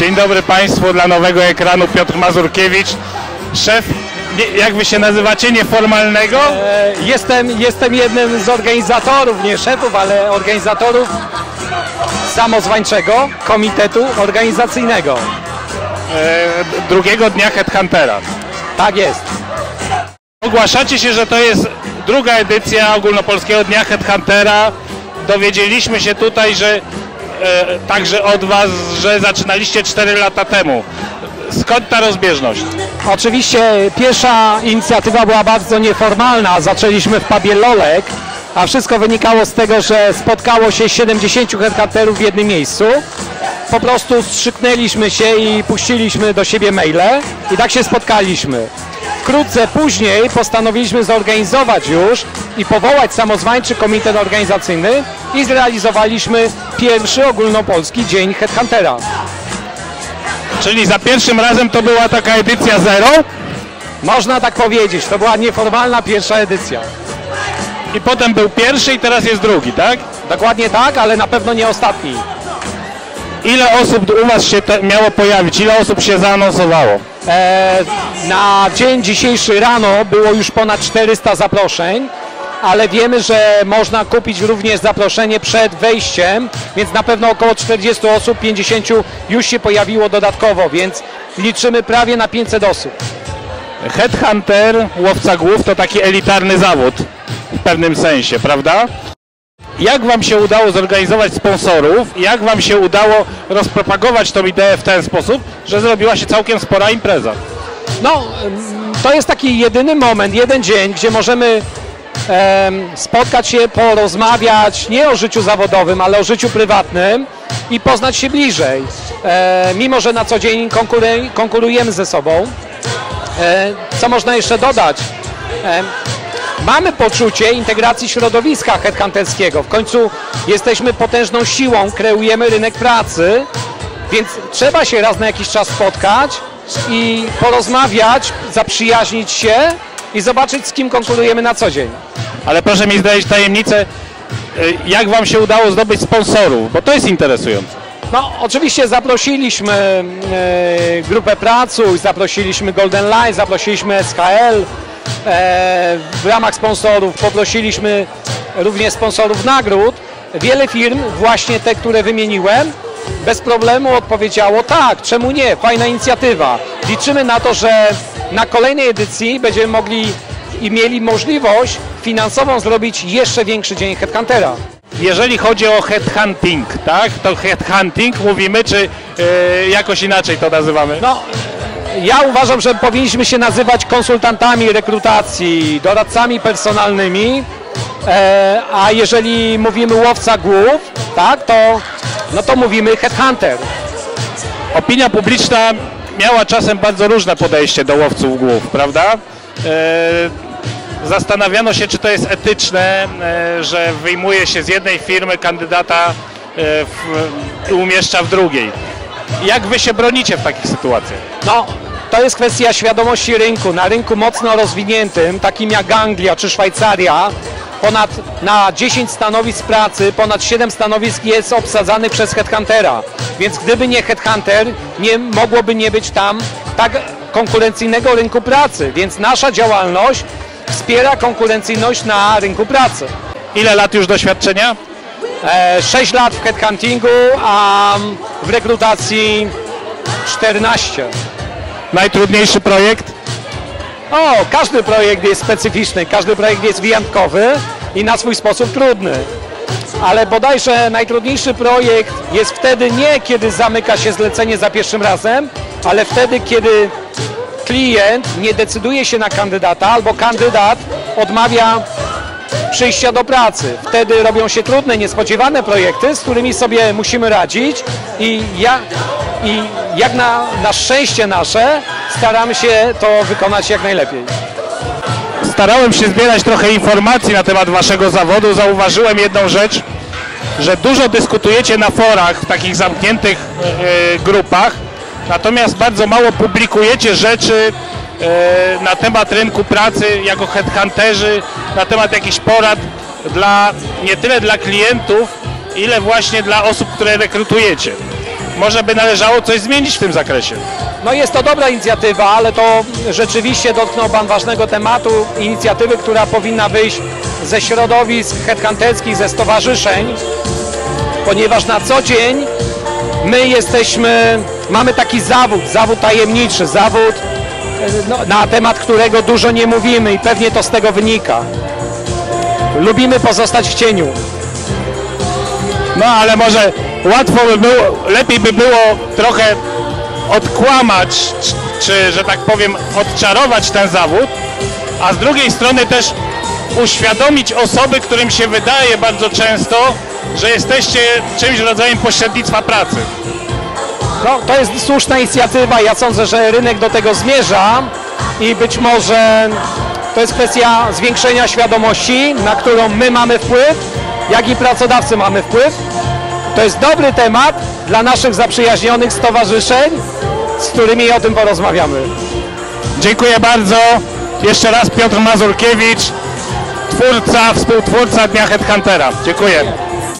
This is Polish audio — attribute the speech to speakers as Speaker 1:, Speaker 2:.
Speaker 1: Dzień dobry Państwu dla nowego ekranu Piotr Mazurkiewicz, szef, nie, jak Wy się nazywacie, nieformalnego?
Speaker 2: E, Jestem, jestem jednym z organizatorów, nie szefów, ale organizatorów samozwańczego komitetu organizacyjnego.
Speaker 1: E, drugiego dnia Headhuntera.
Speaker 2: Tak jest.
Speaker 1: Ogłaszacie się, że to jest druga edycja ogólnopolskiego dnia Headhuntera. Dowiedzieliśmy się tutaj, że także od Was, że zaczynaliście 4 lata temu. Skąd ta rozbieżność?
Speaker 2: Oczywiście pierwsza inicjatywa była bardzo nieformalna. Zaczęliśmy w pubie Lolek, a wszystko wynikało z tego, że spotkało się 70 headhunterów w jednym miejscu. Po prostu strzyknęliśmy się i puściliśmy do siebie maile i tak się spotkaliśmy. Wkrótce później postanowiliśmy zorganizować już i powołać samozwańczy komitet organizacyjny i zrealizowaliśmy pierwszy ogólnopolski dzień Headhuntera.
Speaker 1: Czyli za pierwszym razem to była taka edycja zero
Speaker 2: Można tak powiedzieć, to była nieformalna pierwsza edycja.
Speaker 1: i potem był pierwszy i teraz jest drugi, tak?
Speaker 2: Dokładnie tak, ale na pewno nie ostatni.
Speaker 1: Ile osób u Was się miało pojawić? Ile osób się zaanonsowało?
Speaker 2: E, na dzień dzisiejszy rano było już ponad 400 zaproszeń, ale wiemy, że można kupić również zaproszenie przed wejściem, więc na pewno około 40 osób, 50 już się pojawiło dodatkowo, więc liczymy prawie na 500 osób.
Speaker 1: Headhunter, łowca głów to taki elitarny zawód w pewnym sensie, prawda? Jak Wam się udało zorganizować sponsorów? Jak Wam się udało rozpropagować tą ideę w ten sposób, że zrobiła się całkiem spora impreza?
Speaker 2: No, to jest taki jedyny moment, jeden dzień, gdzie możemy em, spotkać się, porozmawiać nie o życiu zawodowym, ale o życiu prywatnym i poznać się bliżej. E, mimo, że na co dzień konkurujemy ze sobą. E, co można jeszcze dodać? Mamy poczucie integracji środowiska headhunterskiego. W końcu jesteśmy potężną siłą, kreujemy rynek pracy, więc trzeba się raz na jakiś czas spotkać i porozmawiać, zaprzyjaźnić się i zobaczyć, z kim konkurujemy na co dzień.
Speaker 1: Ale proszę mi zdradzić tajemnicę, y, jak Wam się udało zdobyć sponsorów, bo to jest interesujące.
Speaker 2: No, oczywiście zaprosiliśmy e, grupę Pracuj, zaprosiliśmy Golden Line, zaprosiliśmy SHL. E, w ramach sponsorów poprosiliśmy również sponsorów nagród. Wiele firm, właśnie te, które wymieniłem, bez problemu odpowiedziało tak, czemu nie, fajna inicjatywa. Liczymy na to, że na kolejnej edycji będziemy mogli i mieli możliwość finansową zrobić jeszcze większy dzień Headhuntera.
Speaker 1: Jeżeli chodzi o headhunting, tak, to headhunting mówimy, czy y, jakoś inaczej to nazywamy?
Speaker 2: No, ja uważam, że powinniśmy się nazywać konsultantami rekrutacji, doradcami personalnymi, e, a jeżeli mówimy łowca głów, tak, to, no to mówimy headhunter.
Speaker 1: Opinia publiczna miała czasem bardzo różne podejście do łowców głów, prawda? E, Zastanawiano się, czy to jest etyczne, e, że wyjmuje się z jednej firmy kandydata e, w, i umieszcza w drugiej. Jak wy się bronicie w takich sytuacjach?
Speaker 2: No, to jest kwestia świadomości rynku. Na rynku mocno rozwiniętym, takim jak Anglia czy Szwajcaria, ponad na 10 stanowisk pracy, ponad 7 stanowisk jest obsadzanych przez headhuntera. Więc gdyby nie headhunter, nie mogłoby nie być tam tak konkurencyjnego rynku pracy. Więc nasza działalność wspiera konkurencyjność na rynku pracy.
Speaker 1: Ile lat już doświadczenia?
Speaker 2: E, 6 lat w headhuntingu, a w rekrutacji 14.
Speaker 1: Najtrudniejszy projekt?
Speaker 2: O, każdy projekt jest specyficzny, każdy projekt jest wyjątkowy i na swój sposób trudny. Ale bodajże najtrudniejszy projekt jest wtedy nie, kiedy zamyka się zlecenie za pierwszym razem, ale wtedy, kiedy klient nie decyduje się na kandydata albo kandydat odmawia przyjścia do pracy. Wtedy robią się trudne, niespodziewane projekty, z którymi sobie musimy radzić i, ja, i jak na, na szczęście nasze staramy się to wykonać jak najlepiej.
Speaker 1: Starałem się zbierać trochę informacji na temat waszego zawodu. Zauważyłem jedną rzecz, że dużo dyskutujecie na forach, w takich zamkniętych e, grupach, natomiast bardzo mało publikujecie rzeczy e, na temat rynku pracy jako headhunterzy, na temat jakichś porad dla, nie tyle dla klientów, ile właśnie dla osób, które rekrutujecie. może by należało coś zmienić w tym zakresie.
Speaker 2: No jest to dobra inicjatywa, ale to rzeczywiście dotknął Pan ważnego tematu, inicjatywy, która powinna wyjść ze środowisk headhunterskich, ze stowarzyszeń, ponieważ na co dzień my jesteśmy, mamy taki zawód, zawód tajemniczy, zawód, no, na temat którego dużo nie mówimy i pewnie to z tego wynika. Lubimy pozostać w cieniu.
Speaker 1: No ale może łatwo by było, lepiej by było trochę odkłamać, czy, czy że tak powiem odczarować ten zawód, a z drugiej strony też uświadomić osoby, którym się wydaje bardzo często, że jesteście czymś rodzajem pośrednictwa pracy.
Speaker 2: No, to jest słuszna inicjatywa. Ja sądzę, że rynek do tego zmierza i być może to jest kwestia zwiększenia świadomości, na którą my mamy wpływ, jak i pracodawcy mamy wpływ. To jest dobry temat dla naszych zaprzyjaźnionych stowarzyszeń, z którymi o tym porozmawiamy.
Speaker 1: Dziękuję bardzo. Jeszcze raz Piotr Mazurkiewicz, twórca, współtwórca Dnia Headhuntera. Dziękuję.